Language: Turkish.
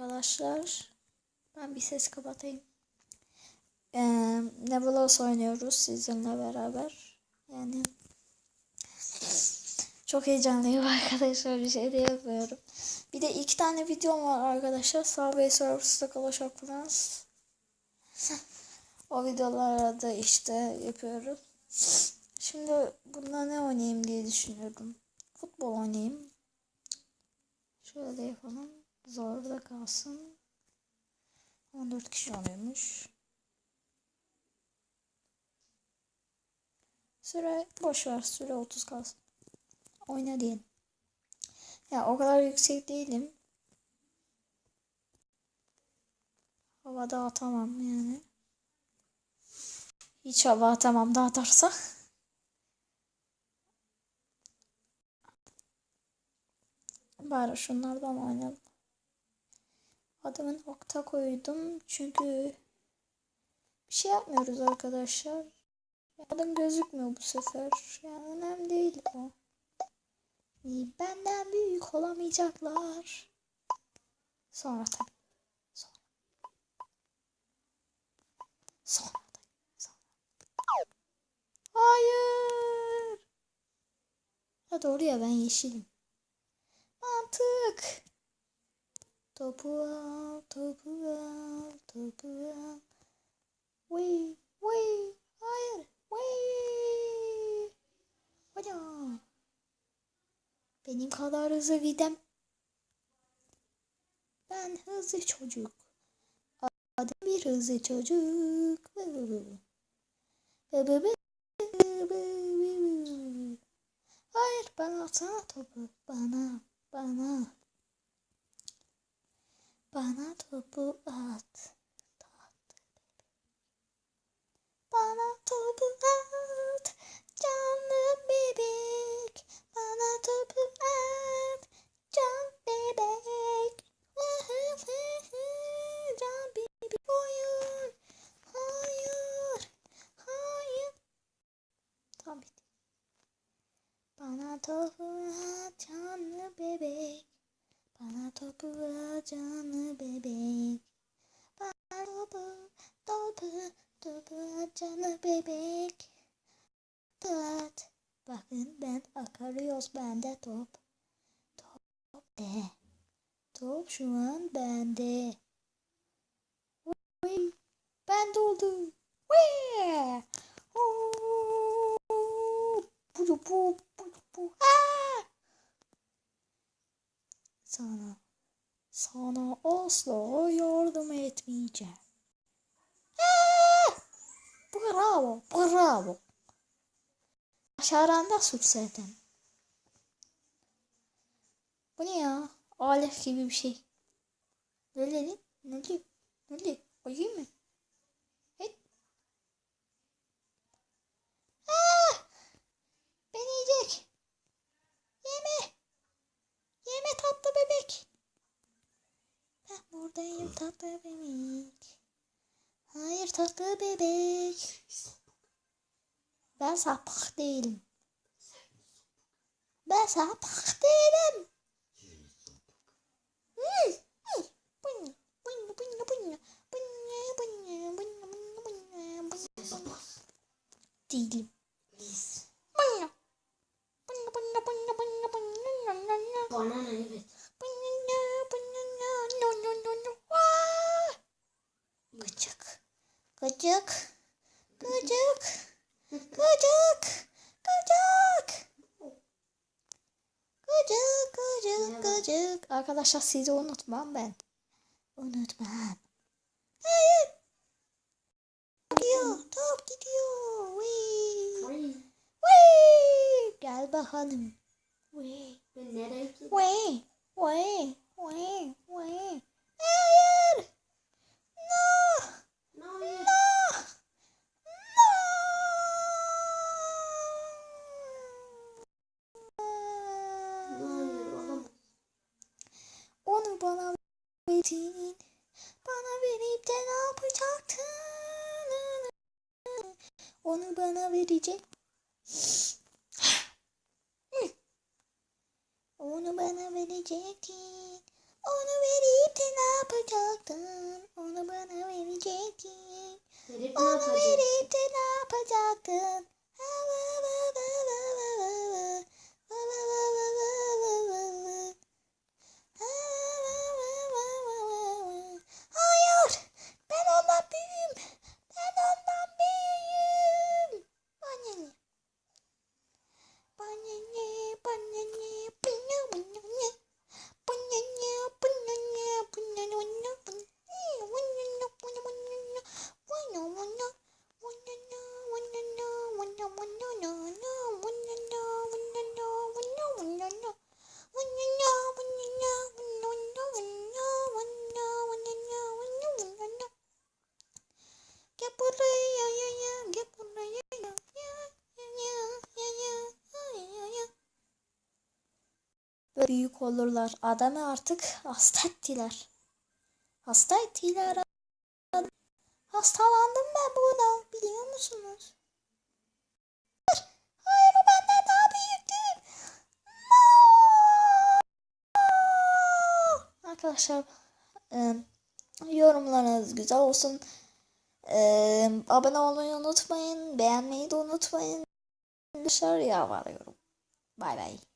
arkadaşlar. Ben bir ses kapatayım. Ee, Nebulos oynuyoruz sizinle beraber. Yani çok heyecanlıyım arkadaşlar. Bir şey diyemiyorum. Bir de iki tane videom var arkadaşlar. Subway Surfers'ta Clash of Clans. o videolarda da işte yapıyorum. Şimdi bunda ne oynayayım diye düşünüyorum. Futbol oynayayım. Şöyle yapalım. Zorda kalsın. 14 kişi oluyormuş. Süre boş ver. Süre 30 kalsın. Oyna diyelim. Ya o kadar yüksek değilim. Havada atamam yani. Hiç hava atamam da atarsa. Bari şunlardan oynayalım. Adımın okta koydum çünkü bir şey yapmıyoruz arkadaşlar. Adım gözükmüyor bu sefer. Yani önemli değil o. Benden büyük olamayacaklar. Sonra tabii. Sonra. Sonra. Hayır. Ha doğru ya ben yeşilim. Mantık. Topu al, topu al, topu al. Wee, wee, hayır, wee. Hadi. Benim kadar hızlı gidem. Ben hızlı çocuk. Adım bir hızlı çocuk. Hayır bana atsana topu. Bana, bana. Bana topu at. Bana topu at. Canlı bebek. Bana topu at. Can bebek. Can bebek. Hayır. Hayır. Hayır. Tamam bitti. Bana topu at canlı bebek. Bana topu at canlı bebek. Bana topu, topu, topu at canlı bebek. At. Bakın ben akarıyoruz bende top. Top de. Top şu an bende. Ben doldum. Wee. Bu bu bu bu bu. Aa! Sana sana asla yardım etmeyeceğim. Aa! Bravo, bravo. Başaranda suç zaten. Bu ne ya? Alet gibi bir şey. Ne dedi? Ne diyor? Ne diyor? Koyayım mı? Evet. Aa! Beni yiyecek. Yeme. Yeme tatlı bebek. Ben buradayım tatlı bebek. Hayır tatlı bebek. Ben sapık değilim. Ben sapık değilim. Hmm, Gıcık. Gıcık. Gıcık. Gıcık. Gıcık, gıcık, gıcık. Arkadaşlar sizi unutmam ben. Unutmam. Hayır. Gidiyor. Top gidiyor. Wee. Wee. Gel bakalım. Wee. ben nereye wee, wee, wee. Hayır. No. Ne oluyor? No. Oluyor oğlum? Onu bana verdin. Bana verip de ne yapacaktın? Onu bana verecek. Onu bana verecektin. Onu verip de ne yapacaktın? Onu bana verecektin. Verip Onu verip büyük olurlar. Adamı artık hasta ettiler. Hasta ettiler. Hastalandım ben buna. Biliyor musunuz? Hayır, hayır o benden daha büyüktü. No! Arkadaşlar yorumlarınız güzel olsun. Abone olmayı unutmayın. Beğenmeyi de unutmayın. Dışarıya varıyorum. Bay bay.